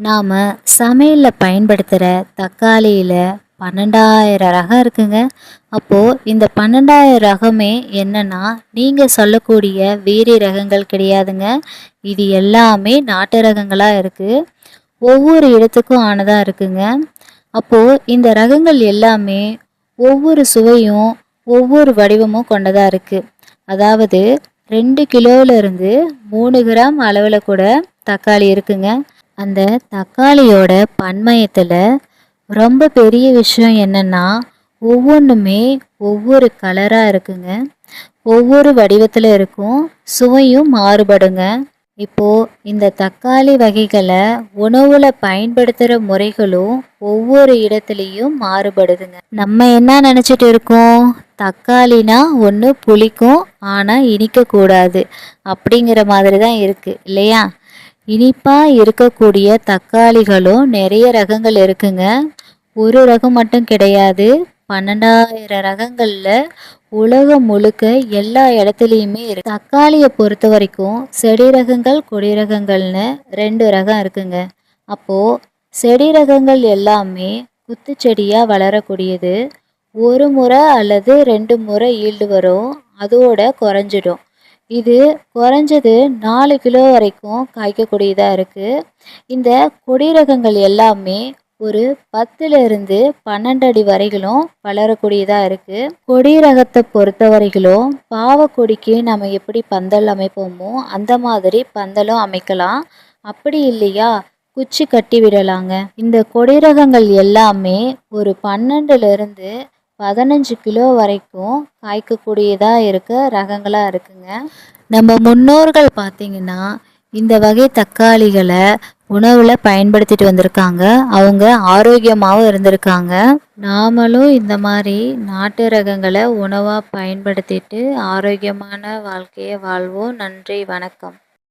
நாம் சமையலில் பயன்படுத்துகிற தக்காளியில் பன்னெண்டாயிரம் ரகம் இருக்குங்க. அப்போது இந்த பன்னெண்டாயிரம் ரகமே என்னென்னா நீங்கள் சொல்லக்கூடிய வீரி ரகங்கள் கிடையாதுங்க. இது எல்லாமே நாட்டு ரகங்களாக இருக்குது ஒவ்வொரு இடத்துக்கும் ஆனதாக இருக்குங்க. அப்போது இந்த ரகங்கள் எல்லாமே ஒவ்வொரு சுவையும் ஒவ்வொரு வடிவமும் கொண்டதாக இருக்குது அதாவது ரெண்டு கிலோவிலேருந்து மூணு கிராம் அளவில் கூட தக்காளி இருக்குங்க. அந்த தக்காளியோட பன்மயத்தில் ரொம்ப பெரிய விஷயம் என்னென்னா ஒவ்வொன்றுமே ஒவ்வொரு கலராக இருக்குங்க. ஒவ்வொரு வடிவத்தில் இருக்கும். சுவையும் மாறுபடுங்க. இப்போது இந்த தக்காளி வகைகளை உணவில் பயன்படுத்துகிற முறைகளும் ஒவ்வொரு இடத்துலையும் மாறுபடுதுங்க. நம்ம என்ன நினச்சிட்டு இருக்கோம்? தக்காளினா ஒன்று புளிக்கும் ஆனால் இனிக்கக்கூடாது அப்படிங்கிற மாதிரி தான் இருக்குது இல்லையா? இனிப்பாக இருக்கக்கூடிய தக்காளிகளும் நிறைய ரகங்கள் இருக்குங்க. ஒரு ரகம் மட்டும் கிடையாது. பன்னெண்டாயிரம் ரகங்களில் உலகம் முழுக்க எல்லா இடத்துலையுமே இருக்கு. தக்காளியை பொறுத்த வரைக்கும் செடி ரகங்கள் கொடி ரகங்கள்னு ரெண்டு ரகம் இருக்குங்க. அப்போது செடி ரகங்கள் எல்லாமே குத்துச்செடியாக வளரக்கூடியது. ஒரு முறை அல்லது ரெண்டு முறை ஈல்டு வரும். அதோட குறைஞ்சிடும். இது குறைஞ்சது நாலு கிலோ வரைக்கும் காய்க்கக்கூடியதாக இருக்குது இந்த கொடி ரகங்கள் எல்லாமே ஒரு பத்துலேருந்து பன்னெண்டு அடி வரைகளும் வளரக்கூடியதாக இருக்குது கொடி ரகத்தை பொறுத்த வரைகளும் பாவக்கொடிக்கு நம்ம எப்படி பந்தல் அமைப்போமோ அந்த மாதிரி பந்தலும் அமைக்கலாம். அப்படி இல்லையா? குச்சி கட்டி விடலாங்க. இந்த கொடி ரகங்கள் எல்லாமே ஒரு பன்னெண்டுலேருந்து பதினஞ்சு கிலோ வரைக்கும் காய்க்கக்கூடியதாக இருக்க ரகங்களாக இருக்குங்க. நம்ம முன்னோர்கள் பார்த்திங்கன்னா இந்த வகை தக்காளிகளை உணவில் பயன்படுத்திட்டு வந்திருக்காங்க. அவங்க ஆரோக்கியமாகவும் இருந்திருக்காங்க. நாமளும் இந்த மாதிரி நாட்டு ரகங்களை உணவாக பயன்படுத்திட்டு ஆரோக்கியமான வாழ்க்கையை வாழ்வோம். நன்றி வணக்கம்.